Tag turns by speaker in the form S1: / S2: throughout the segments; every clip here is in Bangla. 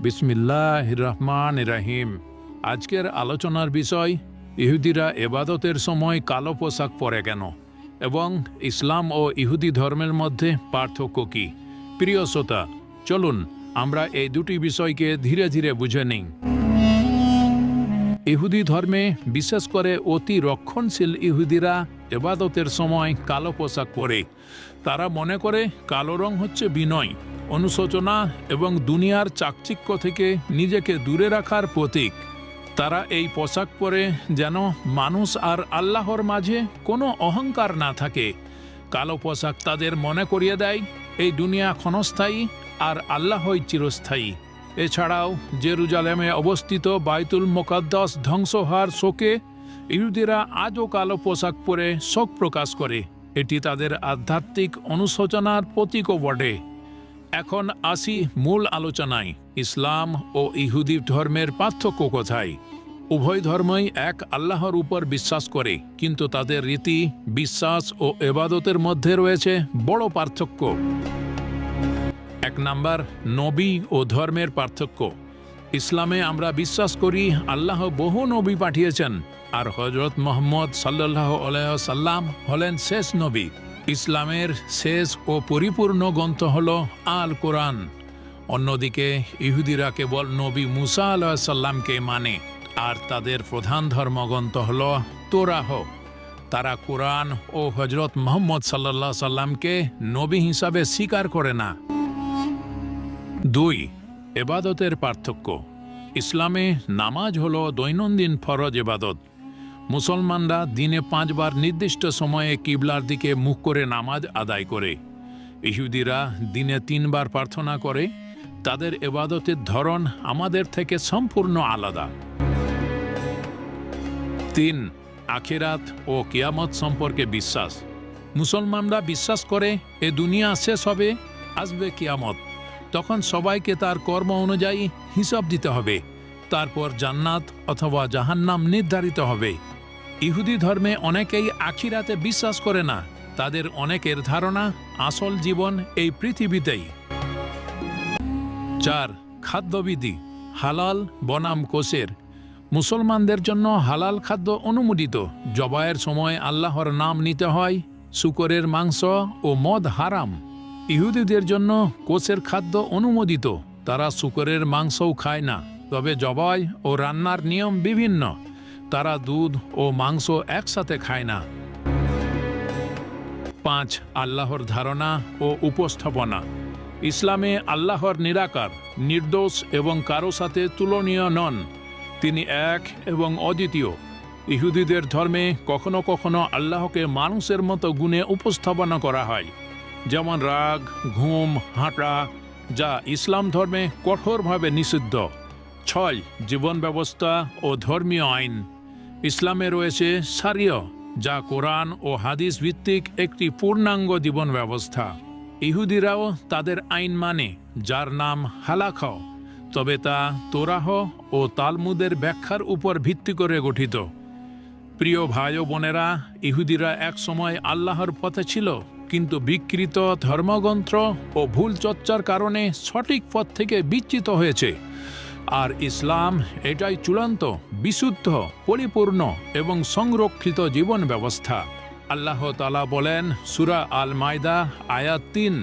S1: বিসমিল্লাহ রহমান রাহিম আজকের আলোচনার বিষয়, ইহুদিরা এবাদতের সময় কালো পোশাক পরে কেন? এবং ইসলাম ও ইহুদি ধর্মের মধ্যে পার্থক্য কি? প্রিয় শ্রোতা, চলুন আমরা এই দুটি বিষয়কে ধীরে ধীরে বুঝে নিই। ইহুদি ধর্মে বিশেষ করে অতি রক্ষণশীল ইহুদিরা এবাদতের সময় কালো পোশাক পরে। তারা মনে করে কালো রং হচ্ছে বিনয় অনুশোচনা এবং দুনিয়ার চাকচিক্য থেকে নিজেকে দূরে রাখার প্রতীক। তারা এই পোশাক পরে যেন মানুষ আর আল্লাহর মাঝে কোনো অহংকার না থাকে। কালো পোশাক তাদের মনে করিয়ে দেয়, এই দুনিয়া ক্ষণস্থায়ী আর আল্লাহই চিরস্থায়ী। এছাড়াও জেরুজালেমে অবস্থিত বাইতুল মোকাদ্দাস ধ্বংস হওয়ার শোকে ইহুদিরা আজও কালো পোশাক পরে শোক প্রকাশ করে। এটি তাদের আধ্যাত্মিক অনুশোচনার প্রতীকও বটে। এখন আসি মূল আলোচনায়, ইসলাম ও ইহুদি ধর্মের পার্থক্য কোথায়? উভয় ধর্মই এক আল্লাহর উপর বিশ্বাস করে, কিন্তু তাদের রীতি, বিশ্বাস ও এবাদতের মধ্যে রয়েছে বড় পার্থক্য। এক নাম্বার, নবী ও ধর্মের পার্থক্য। ইসলামে আমরা বিশ্বাস করি আল্লাহ বহু নবী পাঠিয়েছেন, আর হজরত মোহাম্মদ সাল্লাহ সাল্লাম হলেন শেষ নবী। ইসলামের শেষ ও পরিপূর্ণ গ্রন্থ হল আল কোরআন অন্যদিকে ইহুদিরা কেবল নবী মুসা আলাহ সাল্লামকে মানে আর তাদের প্রধান ধর্মগ্রন্থ হল তোরাহ। তারা কোরআন ও হজরত মোহাম্মদ সাল্লাহ সাল্লামকে নবী হিসাবে স্বীকার করে না। দুই, এবাদতের পার্থক্য। ইসলামে নামাজ হল দৈনন্দিন ফরজ এবাদত। মুসলমানরা দিনে পাঁচবার নির্দিষ্ট সময়ে কিবলার দিকে মুখ করে নামাজ আদায় করে। ইহুদিরা দিনে তিনবার প্রার্থনা করে। তাদের এবাদতের ধরন আমাদের থেকে সম্পূর্ণ আলাদা। তিন, আখেরাত ও কিয়ামত সম্পর্কে বিশ্বাস। মুসলমানরা বিশ্বাস করে, এ দুনিয়া শেষ হবে, আসবে কিয়ামত। তখন সবাইকে তার কর্ম অনুযায়ী হিসাব দিতে হবে। তারপর জান্নাত অথবা জাহান্নাম নির্ধারিত হবে। ইহুদি ধর্মে অনেকেই আখিরাতে বিশ্বাস করে না। তাদের অনেকের ধারণা, আসল জীবন এই পৃথিবীতেই। চার, খাদ্যবিধি, হালাল বনাম কোষের। মুসলমানদের জন্য হালাল খাদ্য অনুমোদিত। জবায়ের সময় আল্লাহর নাম নিতে হয়, শুকরের মাংস ও মদ হারাম। ইহুদিদের জন্য কোষের খাদ্য অনুমোদিত। তারা শুকরের মাংসও খায় না। তবে জবাই ও রান্নার নিয়ম বিভিন্ন। তারা দুধ ও মাংস একসাথে খায় না। পাঁচ, আল্লাহর ধারণা ও উপস্থাপনা। ইসলামে আল্লাহর নিরাকার, নির্দোষ এবং কারও সাথে তুলনীয় নন। তিনি এক এবং অদ্বিতীয়। ইহুদিদের ধর্মে কখনো কখনো আল্লাহকে মানুষের মতো গুণে উপস্থাপনা করা হয়। যেমন রাগ, ঘুম, হাঁটা, যা ইসলাম ধর্মে কঠোরভাবে নিষিদ্ধ। ছয়, জীবন ব্যবস্থা ও ধর্মীয় আইন। ইসলামে রয়েছে সারিয়, যা কোরআন ও হাদিস ভিত্তিক একটি পূর্ণাঙ্গ জীবন ব্যবস্থা ইহুদিরাও তাদের আইন মানে যার নাম হালাখ। তবে তা তোরাহ ও তালমুদের ব্যাখ্যার উপর ভিত্তি করে গঠিত। প্রিয় ভাই বোনেরা, ইহুদিরা এক সময় আল্লাহর পথে ছিল, কিন্তু বিকৃত ধর্মগ্রন্থ ও ভুল চর্চার কারণে সঠিক পথ থেকে বিচ্যুত হয়েছে। আর ইসলাম এটাই চূড়ান্ত, বিশুদ্ধ, পরিপূর্ণ এবং সংরক্ষিত জীবন ব্যবস্থা। আল্লাহ তালা বলেন, সুরা আল মায়দা আয়াত তিন,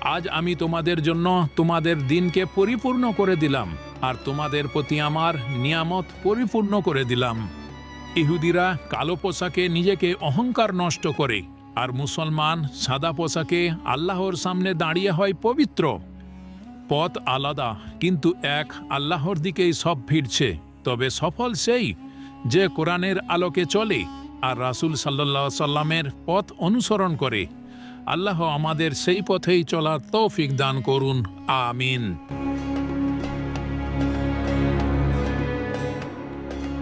S1: আজ আমি তোমাদের জন্য তোমাদের দিনকে পরিপূর্ণ করে দিলাম আর তোমাদের প্রতি আমার নিয়ামত পরিপূর্ণ করে দিলাম। ইহুদিরা কালো পোশাকে নিজেকে অহংকার নষ্ট করে, আর মুসলমান সাদা পোশাকে আল্লাহর সামনে দাঁড়িয়ে হয় পবিত্র। পথ আলাদা, কিন্তু এক আল্লাহর দিকেই সব ফিরছে। তবে সফল সেই যে কোরআনের আলোকে চলে আর রাসুল সাল্লাহ সাল্লামের পথ অনুসরণ করে। আল্লাহ আমাদের সেই পথেই চলার তৌফিক দান করুন। আমিন।